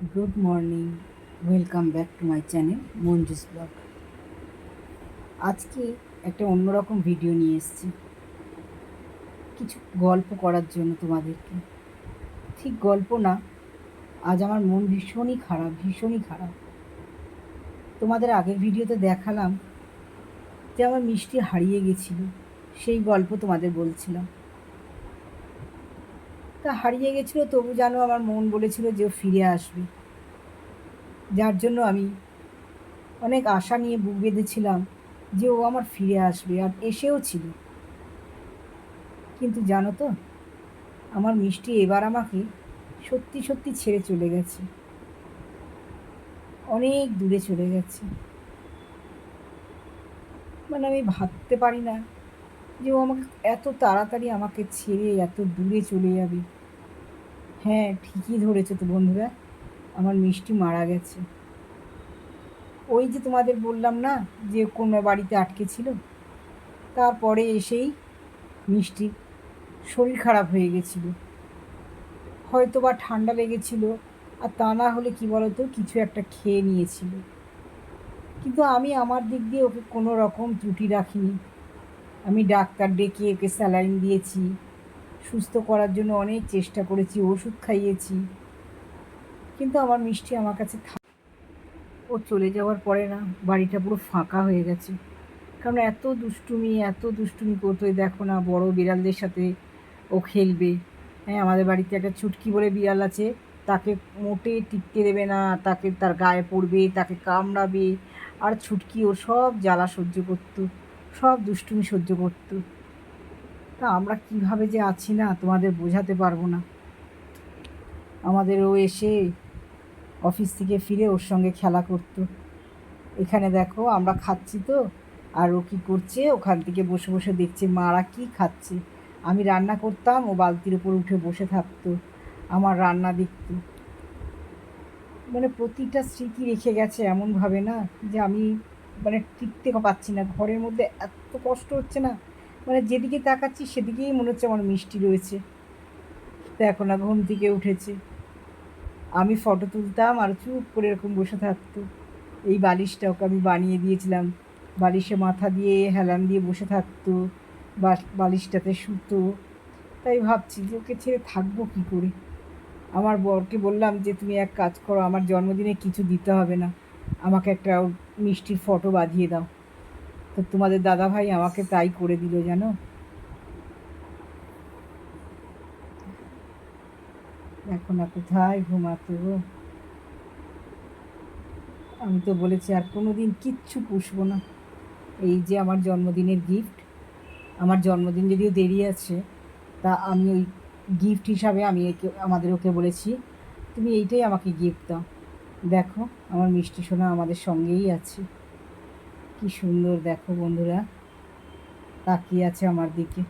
Good morning welcome back to my channel Manju's blog আজকে একটা অন্যরকম ভিডিও নিয়ে এসেছি। কিছু গল্প করার জন্য তোমাদেরকে। ঠিক গল্প না, আজ আমার মন ভীষণই খারাপ ভীষণই খারাপ। তোমাদের আগের ভিডিওতে দেখালাম যে আমার মিষ্টি হারিয়ে গেছিল, সেই গল্প তোমাদের বলছিলাম। তা হারিয়ে গেছিল, তবু যেন আমার মন বলেছিল যে ও ফিরে আসবে। যার জন্য আমি অনেক আশা নিয়ে বুক বেঁধেছিলাম যে ও আমার ফিরে আসবে আর এসেও ছিল। কিন্তু জানো তো, আমার মিষ্টি এবার আমাকে সত্যি সত্যি ছেড়ে চলে গেছে। অনেক দূরে চলে গেছে। মানে আমি ভাবতে পারি না যে ও আমাকে এত তাড়াতাড়ি আমাকে ছেড়ে এত দূরে চলে যাবে। হ্যাঁ ঠিকই ধরেছে তো বন্ধুরা। আমার মিষ্টি মারা গেছে। ওই যে তোমাদের বললাম না, যে কোনো বাড়িতে আটকে ছিল? তারপরে এসেই মিষ্টি শরীর খারাপ হয়ে গেছিল। হয়তো বা ঠান্ডা লেগেছিল, আর তা না হলে কী বলতো, কিছু একটা খেয়ে নিয়েছিল। কিন্তু আমি আমার দিক দিয়ে ওকে কোনো রকম ত্রুটি রাখিনি। আমি ডাক্তার ডেকে ওকে স্যালাইন দিয়েছি। সুস্থ করার জন্য অনেক চেষ্টা করেছি, ওষুধ খাইয়েছি। কিন্তু আমার মিষ্টি আমার কাছে থাক ও চলে যাওয়ার পরে না, বাড়িটা পুরো ফাঁকা হয়ে গেছে। কারণ এত দুষ্টুমি এত দুষ্টুমি করতো দেখো না, বড় বিড়ালদের সাথে ও খেলবে। হ্যাঁ আমাদের বাড়িতে একটা ছুটকি বলে বিড়াল আছে, তাকে মোটে টিকতে দেবে না, তাকে তার গায়ে পড়বে, তাকে কামড়াবে, আর ছুটকি ও সব জ্বালা সহ্য করতো, সব দুষ্টুমি সহ্য করতো। তা আমরা কীভাবে যে আছি না, তোমাদের বোঝাতে পারব না। আমাদের ও এসে অফিস থেকে ফিরে ওর সঙ্গে খেলা করতো। এখানে দেখো, আমরা খাচ্ছি তো, আর ও কী করছে, ওখান থেকে বসে বসে দেখছে মারা কি খাচ্ছে। আমি রান্না করতাম, ও বালতির উপর উঠে বসে থাকতো, আমার রান্না দেখতো। মানে প্রতিটা স্মৃতি রেখে গেছে এমনভাবে না, যে আমি মানে টিকতে পাচ্ছি না। ঘরের মধ্যে এত কষ্ট হচ্ছে না মানে যেদিকে তাকাচ্ছি সেদিকেই মনে হচ্ছে আমার মিষ্টি রয়েছে। এখন না ঘুম থেকে উঠেছে। আমি ফটো তুলতাম আর চুপ করে এরকম বসে থাকতো। এই বালিশটা ওকে আমি বানিয়ে দিয়েছিলাম। বালিশে মাথা দিয়ে হেলান দিয়ে বসে থাকতো। বালিশটাতে শুতো। তাই ভাবছি যে ওকে ছেড়ে থাকব কী করে? আমার বরকে বললাম যে, তুমি এক কাজ করো, আমার জন্মদিনে কিছু দিতে হবে না। আমাকে একটা মিষ্টির ফটো বাঁধিয়ে দাও। তো তোমাদের দাদা ভাই আমাকে তাই করে দিল, জানো? এখন না কোথায় ঘুমাতে ঘুমাতো আমি তো বলেছি, আর কোনো দিন কিচ্ছু পুষবো না। এই যে আমার জন্মদিনের গিফট আমার জন্মদিন যদিও দেরি আছে, তা আমি ওই গিফট হিসাবে আমি একে, আমাদের ওকে বলেছি, তুমি এইটাই আমাকে গিফট দাও। দেখো, আমার মিষ্টি সোনা আমাদের সঙ্গেই আছে। কি সুন্দর দেখো বন্ধুরা। তাকিয়ে আছে আমার দিকে।